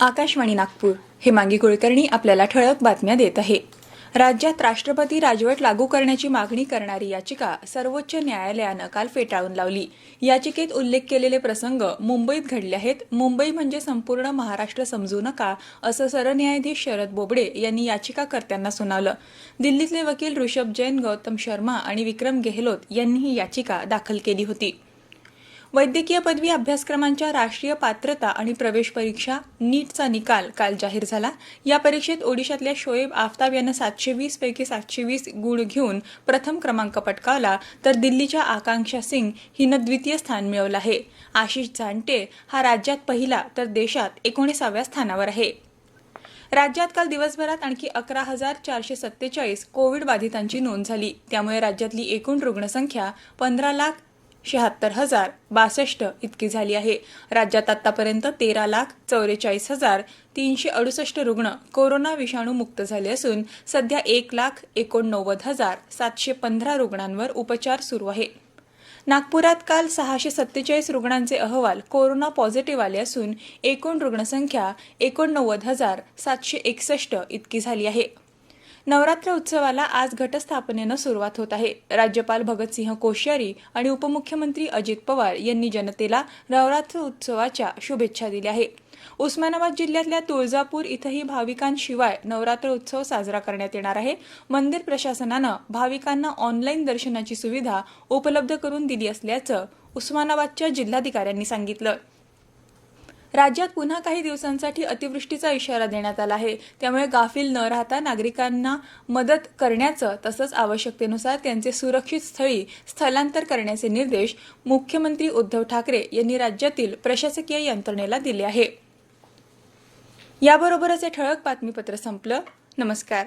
आकाशवाणी नागपूर. हेमांगी कुलकर्णी आपल्याला ठळक बातम्या देत आहे. राज्यात राष्ट्रपती राजवट लागू करण्याची मागणी करणारी याचिका सर्वोच्च न्यायालयानं काल फेटाळून लावली. याचिकेत उल्लेख केलेले प्रसंग मुंबईत घडले आहेत. मुंबई म्हणजे संपूर्ण महाराष्ट्र समजू नका असं सरन्यायाधीश शरद बोबडे यांनी याचिकाकर्त्यांना सुनावलं. दिल्लीतले वकील ऋषभ जैन गौतम शर्मा आणि विक्रम गेहलोत यांनी ही याचिका दाखल केली होती. वैद्यकीय पदवी अभ्यासक्रमांच्या राष्ट्रीय पात्रता आणि प्रवेश परीक्षा नीटचा निकाल काल जाहीर झाला. या परीक्षेत ओडिशातल्या शोएब आफताब यानं सातशे वीस पैकी सातशे वीस गुण घेऊन प्रथम क्रमांक पटकावला तर दिल्लीच्या आकांक्षा सिंग हिनं द्वितीय स्थान मिळवलं आहे. आशिष झांटे हा राज्यात पहिला तर देशात एकोणीसाव्या स्थानावर आहे. राज्यात काल दिवसभरात आणखी अकरा हजार चारशे सत्तेचाळीस कोविड बाधितांची नोंद झाली. त्यामुळे राज्यातली एकूण रुग्णसंख्या पंधरा लाख शहात्तर हजार बासष्ट इतकी झाली आहे. राज्यात आतापर्यंत तेरा लाख चौवेचाळीस हजार तीनशे अडुसष्ट रुग्ण कोरोना विषाणू मुक्त झाले असून सध्या एक लाख एकोणनव्वद हजार सातशे पंधरा रुग्णांवर उपचार सुरू आहे. नागपुरात काल सहाशे सत्तेचाळीस रुग्णांचे अहवाल कोरोना पॉझिटिव्ह आले असून एकूण रुग्णसंख्या एकोणनव्वद हजार सातशे एकसष्ट इतकी झाली आहे. नवरात्र उत्सवाला आज घटस्थापनेनं सुरुवात होत आहे. राज्यपाल भगतसिंह कोश्यारी आणि उपमुख्यमंत्री अजित पवार यांनी जनतेला नवरात्र उत्सवाच्या शुभेच्छा दिल्या आहे उस्मानाबाद जिल्ह्यातल्या तुळजापूर इथंही भाविकांशिवाय नवरात्र उत्सव साजरा करण्यात येणार आहे. मंदिर प्रशासनानं भाविकांना ऑनलाईन दर्शनाची सुविधा उपलब्ध करून दिली असल्याचं उस्मानाबादच्या जिल्हाधिकाऱ्यांनी सांगितलं. राज्यात पुन्हा काही दिवसांसाठी अतिवृष्टीचा इशारा देण्यात आला आहे. त्यामुळे गाफील न राहता नागरिकांना मदत करण्याचं तसंच आवश्यकतेनुसार त्यांचे सुरक्षित स्थळी स्थलांतर करण्याचे निर्देश मुख्यमंत्री उद्धव ठाकरे यांनी राज्यातील प्रशासकीय यंत्रणेला दिले आहे. याबरोबरच हे ठळक बातमीपत्र संपलं. नमस्कार.